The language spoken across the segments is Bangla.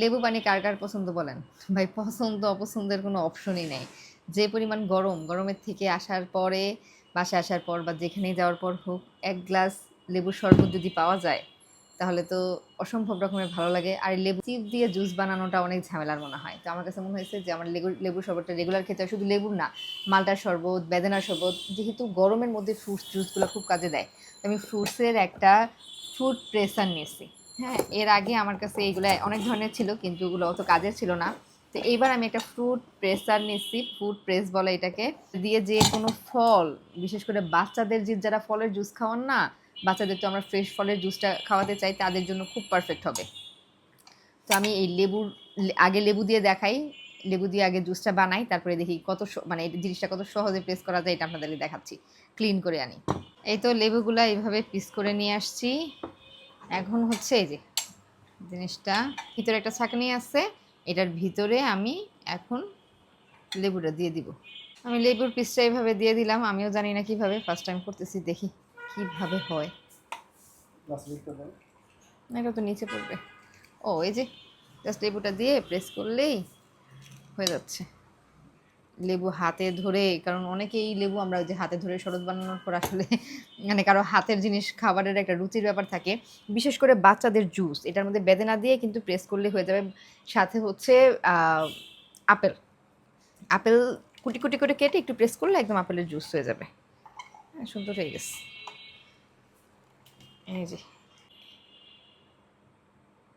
লেবু পানি কার কার পছন্দ বলেন? ভাই, পছন্দ অপছন্দের কোনো অপশনই নেই। যে পরিমাণ গরম, গরমের থেকে আসার পরে, বাসায় আসার পর বা যেখানেই যাওয়ার পর হোক, এক গ্লাস লেবুর শরবত যদি পাওয়া যায়, তাহলে তো অসম্ভব রকমের ভালো লাগে। আর লেবু চিপ দিয়ে জুস বানানোটা অনেক ঝামেলার মনে হয়। তো আমার কাছে মনে হয়েছে যে, আমার লেবু লেবুর শরবতটা রেগুলার খেতে হয়। শুধু লেবুর না, মালটার শরবত, বেদানার শরবত, যেহেতু গরমের মধ্যে ফ্রুটস জুসগুলো খুব কাজে দেয় আমি ফ্রুটসের একটা ফ্রুট প্রেসার নিয়েছি। হ্যাঁ এর আগে আমার কাছে এইগুলো অনেক ধরনের ছিল, কিন্তু ওগুলো অত কাজের ছিল না। তো এইবার আমি একটা ফ্রুট প্রেসার নিচ্ছি ফ্রুট প্রেস বলে এটাকে, দিয়ে যে কোনো ফল, বিশেষ করে বাচ্চাদের যে যারা ফলের জুস খাওয়ান না, বাচ্চাদের তো আমরা ফ্রেশ ফলের জুসটা খাওয়াতে চাই, তাদের জন্য খুব পারফেক্ট হবে। তো আমি এই লেবুর, আগে লেবু দিয়ে দেখাই, লেবু দিয়ে আগে জুসটা বানাই, তারপরে দেখি কত মানে জিনিসটা কত সহজে প্রেস করা যায়, এটা আপনাদেরকে দেখাচ্ছি। ক্লিন করে আনি। এই তো লেবুগুলা এইভাবে পিস করে নিয়ে আসছি। এখন হচ্ছে এই যে জিনিসটা ভিতরে একটা ছাঁকনি আছে এটার ভিতরে আমি এখন লেবুটা দিয়ে দিব। আমি লেবুর পিসটা এইভাবে দিয়ে দিলাম আমিও জানি না কীভাবে ফার্স্ট টাইম করতেছি দেখি কীভাবে হয়। এটা তো নিচে পড়বে। ও এই যে জাস্ট লেবুটা দিয়ে প্রেস করলেই হয়ে যাচ্ছে। লেবু হাতে ধরে, কারণ অনেকেই লেবু আমরা যে হাতে ধরে শরৎ বানানোর পর আসলে মানে কারও হাতের জিনিস খাবারের একটা রুচির ব্যাপার থাকে। বিশেষ করে বাচ্চাদের জুস এটার মধ্যে বেদনা দিয়ে কিন্তু প্রেস করলে হয়ে যাবে। সাথে হচ্ছে আপেল। আপেল কুটি কুটি করে কেটে একটু প্রেস করলে একদম আপেলের জুস হয়ে যাবে। হ্যাঁ সুন্দর হয়ে গেছে। এই যে।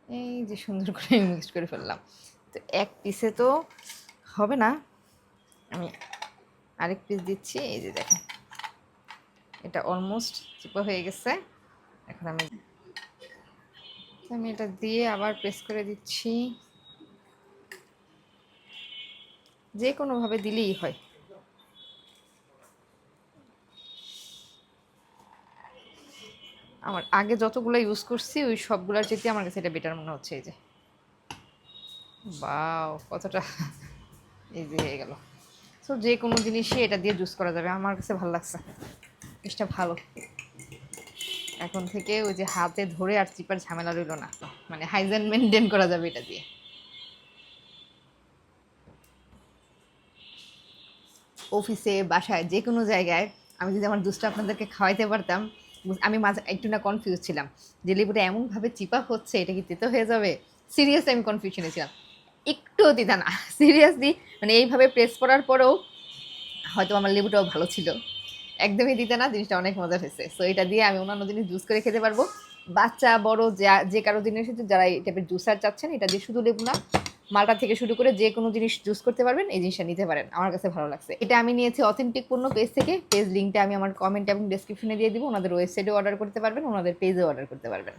এই যে সুন্দর করে মিক্স করে ফেললাম। তো এক পিসে তো হবে না? আমি আরেক পিস দিচ্ছি, এই যে দেখেন। এটা অলমোস্ট চিপা হয়ে গেছে। এখন আমি আমি এটা দিয়ে আবার প্রেস করে দিচ্ছি। যে কোনোভাবে দিলেই হয়। আমার আগে যতগুলো ইউজ করছি, ওই সবগুলোর চেয়ে আমার কাছে এটা বেটার মনে হচ্ছে, এই যে। বাও, কতটা এই যে হয়ে গেল। সো যে কোনো জিনিসই এটা দিয়ে জুস করা যাবে। আমার কাছে ভালো লাগছে। জিনিসটা ভালো। এখন থেকে ওই যে হাতে ধরে আর চিপার ঝামেলা রইল না। মানে হাইজেন মেনটেন করা যাবে এটা দিয়ে। অফিসে বাসায় যে কোনো জায়গায় আমি যদি আমার জুসটা আপনাদেরকে খাওয়াইতে পারতাম, আমি মাঝে একটু না কনফিউজ ছিলাম। যে লেবুটা এমনভাবে চিপা হচ্ছে, এটা কি তেতো হয়ে যাবে? সিরিয়াসলি আমি কনফিউশনে ছিলাম। একটুও দিতা না। সিরিয়াসলি মানে এইভাবে প্রেস করার পরেও হয়তো আমার লেবুটাও ভালো ছিল। একদমই দিতে না, জিনিসটা অনেক মজা হয়েছে। সো এটা দিয়ে আমি অন্যান্য জিনিস জুস করে খেতে পারব। বাচ্চা, বড়, যা, যে কারও জিনিস যারা এই টাইপের জুসার চাচ্ছেন, এটা দিয়ে শুধু লেবু না, মালটা থেকে শুরু করে যে কোনো জিনিস জুস করতে পারবেন, এই জিনিসটা নিতে পারেন। আমার কাছে ভালো লাগছে। এটা আমি নিয়েছি অথেন্টিক পণ্য পেজ থেকে। পেজ লিঙ্কটা আমি আমার কমেন্ট এবং ডেসক্রিপশনে দিয়ে দিব। ওনাদের ওয়েবসাইটে অর্ডার করতে পারবেন, ওনাদের পেজে অর্ডার করতে পারবেন।